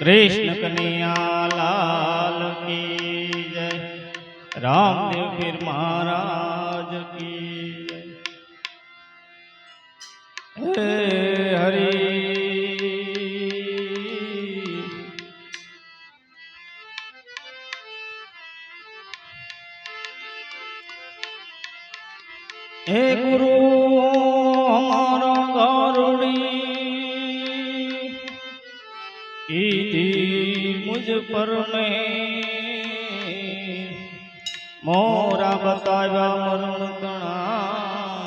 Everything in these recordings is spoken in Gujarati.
કૃષ્ણ કનૈયા લાલ કી જય. રામદેવ પીર મહારાજ પર મેં મોરા બતાવ્યા મરણ કણા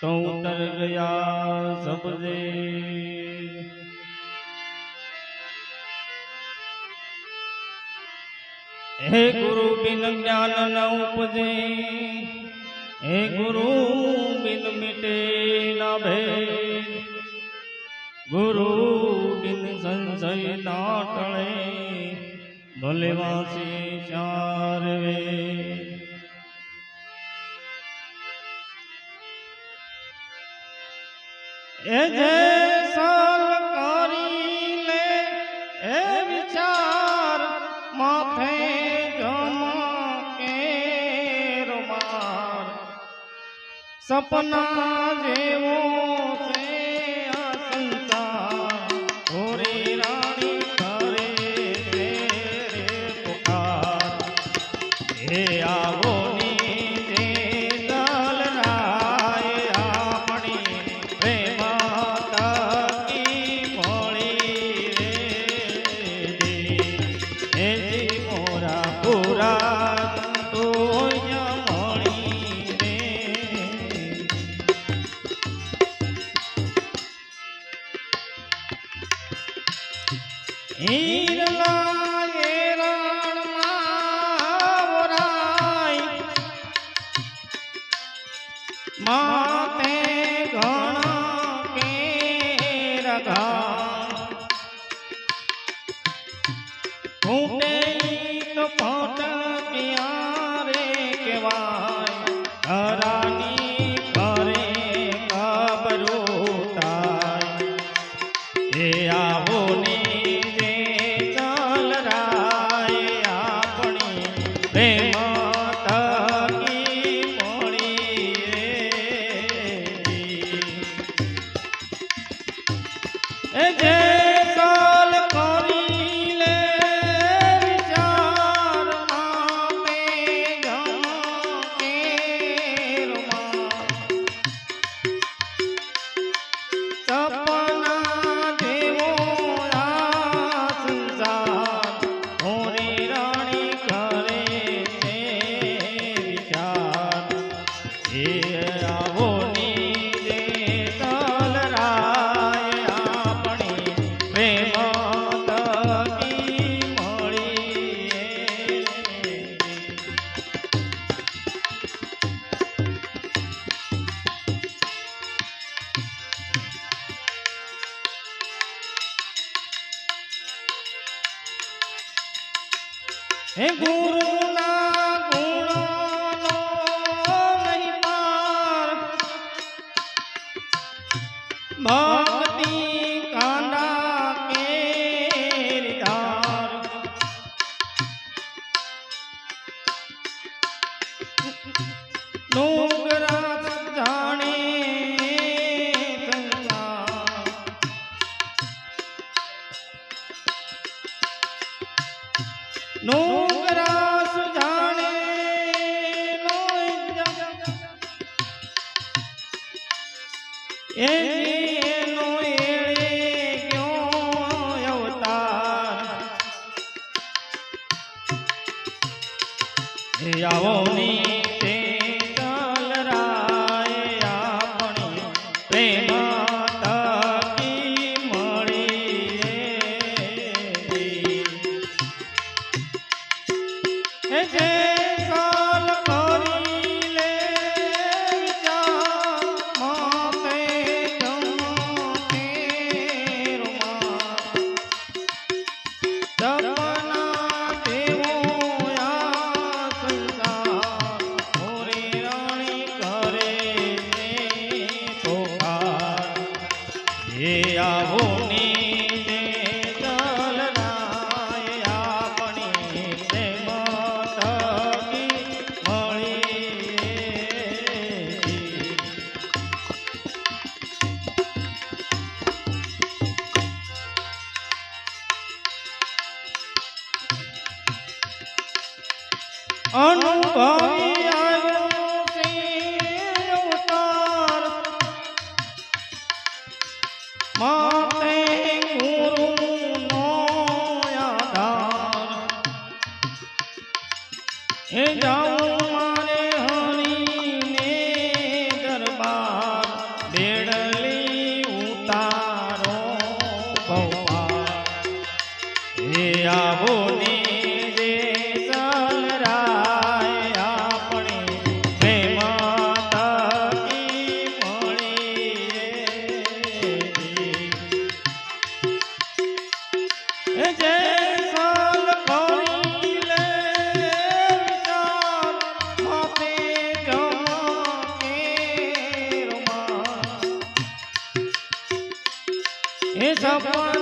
તો ઉતર ગયા સબજે હે ગુરુ બિન જ્ઞાન ન ઉપજે, હે ગુરુ બિન મિટે ના ભે. ગુરુ બિન સંશય ના ટળે. ભલવાસી ચારવે એ જય સરકારી લે એ વિચાર માથે જમા કે રોમાર સપના જેવો રંગા હે ગુરુના ગુણોનો નહીં પાર. ભક્તિ કાંડા કેરદારનું જાઉં એ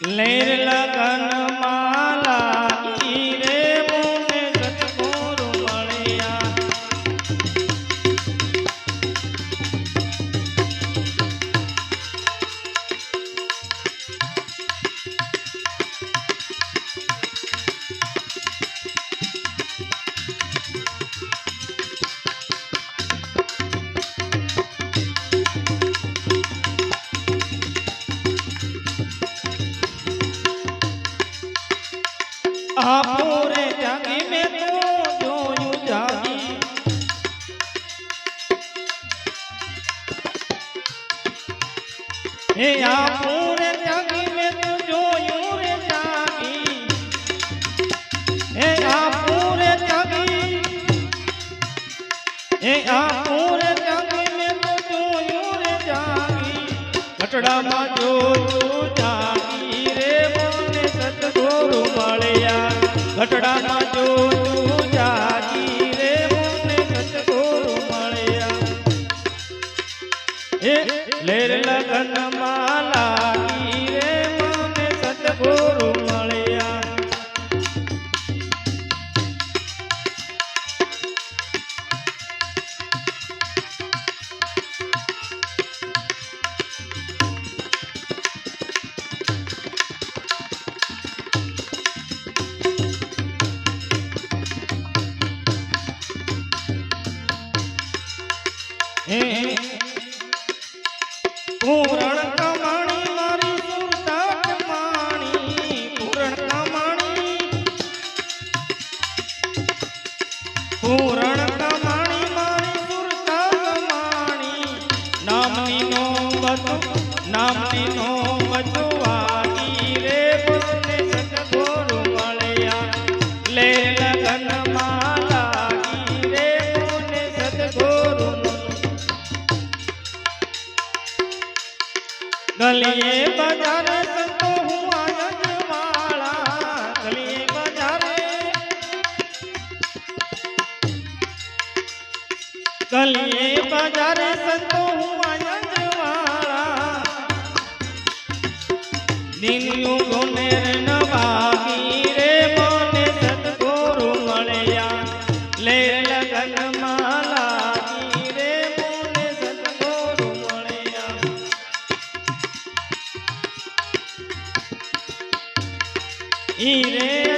લગનમાં આપોરે જાગી મે તો જોયું જાગી. હે આપોરે જાગી મે તો જોયું રે જાગી. હે આપોરે જાગી. હે આપોરે જાગી મે તો જોયું રે જાગી. ઘટડામાં જોયું पूरा ગલીએ બજારે સંતો હું આનંદ વાળા ગલીએ બજારે ગલીએ બજારે સંતો ire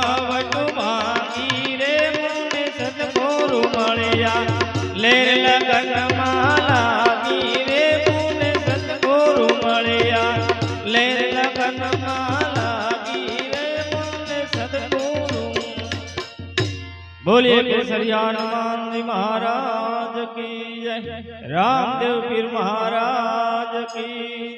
બોલે કેસરી હનુમાનજી મહારાજ કી જય. રામદેવ પીર મહારાજ કી